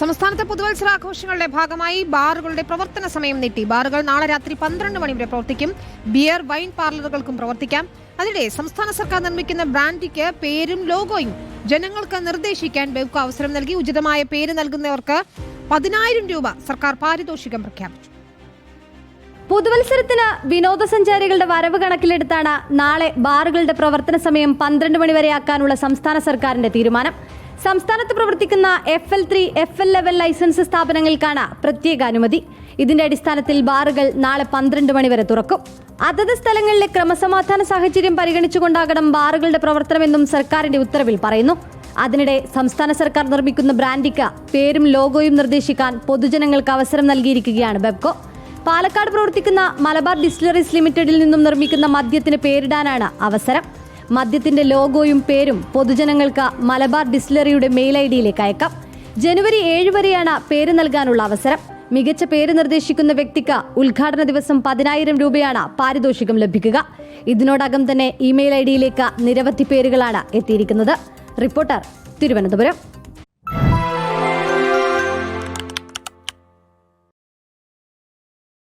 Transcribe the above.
സംസ്ഥാനത്തെ പുതുവത്സരാഘോഷങ്ങളുടെ ഭാഗമായി ബാറുകളുടെ പ്രവർത്തന സമയം നീട്ടി. ബാറുകൾ നാളെ രാത്രി പന്ത്രണ്ട് മണി വരെ പ്രവർത്തിക്കും. ബിയർ വൈൻ പാർലറുകൾക്കും പ്രവർത്തിക്കാം. അതിനിടെ സംസ്ഥാന സർക്കാർ നിർമ്മിക്കുന്ന ബ്രാൻഡിക്ക് പേരും ലോഗോയും ജനങ്ങൾക്ക് നിർദ്ദേശിക്കാൻ ബെവ്ക്ക് അവസരം നൽകി. ഉചിതമായ പേര് നൽകുന്നവർക്ക് പതിനായിരം രൂപ സർക്കാർ പാരിതോഷികം പ്രഖ്യാപിച്ചു. പുതുവത്സരത്തിന് വിനോദസഞ്ചാരികളുടെ വരവ് കണക്കിലെടുത്താണ് നാളെ ബാറുകളുടെ പ്രവർത്തന സമയം പന്ത്രണ്ട് മണിവരെയാക്കാനുള്ള സംസ്ഥാന സർക്കാരിന്റെ തീരുമാനം. സംസ്ഥാനത്ത് പ്രവർത്തിക്കുന്ന F L three F L level licence സ്ഥാപനങ്ങൾക്കാണ് പ്രത്യേക അനുമതി. ഇതിന്റെ അടിസ്ഥാനത്തിൽ ബാറുകൾ നാളെ പന്ത്രണ്ട് മണിവരെ തുറക്കും. അതത് സ്ഥലങ്ങളിലെ ക്രമസമാധാന സാഹചര്യം പരിഗണിച്ചുകൊണ്ടാകണം ബാറുകളുടെ പ്രവർത്തനമെന്നും സർക്കാരിന്റെ ഉത്തരവിൽ പറയുന്നു. അതിനിടെ സംസ്ഥാന സർക്കാർ നിർമ്മിക്കുന്ന ബ്രാൻഡിക്ക് പേരും ലോഗോയും നിർദ്ദേശിക്കാൻ പൊതുജനങ്ങൾക്ക് അവസരം നൽകിയിരിക്കുകയാണ് ബെബ്കോ പാലക്കാട് പ്രവർത്തിക്കുന്ന മലബാർ ഡിസ്റ്റിലറീസ് ലിമിറ്റഡിൽ നിന്നും നിർമ്മിക്കുന്ന മദ്യത്തിന് പേരിടാനാണ് അവസരം. മദ്യത്തിന്റെ ലോഗോയും പേരും പൊതുജനങ്ങൾക്ക് മലബാർ ഡിസ്റ്റിലറിയുടെ മെയിൽ ഐ ഡിയിലേക്ക് അയക്കാം. ജനുവരി ഏഴ് വരെയാണ് പേര് നൽകാനുള്ള അവസരം. മികച്ച പേര് നിർദ്ദേശിക്കുന്ന വ്യക്തിക്ക് ഉദ്ഘാടന ദിവസം പതിനായിരം രൂപയാണ് പാരിതോഷികം ലഭിക്കുക. ഇതിനോടകം തന്നെ ഇമെയിൽ ഐ ഡിയിലേക്ക് നിരവധി പേരുകളാണ് എത്തിയിരിക്കുന്നത്. റിപ്പോർട്ടർ തിരുവനന്തപുരം.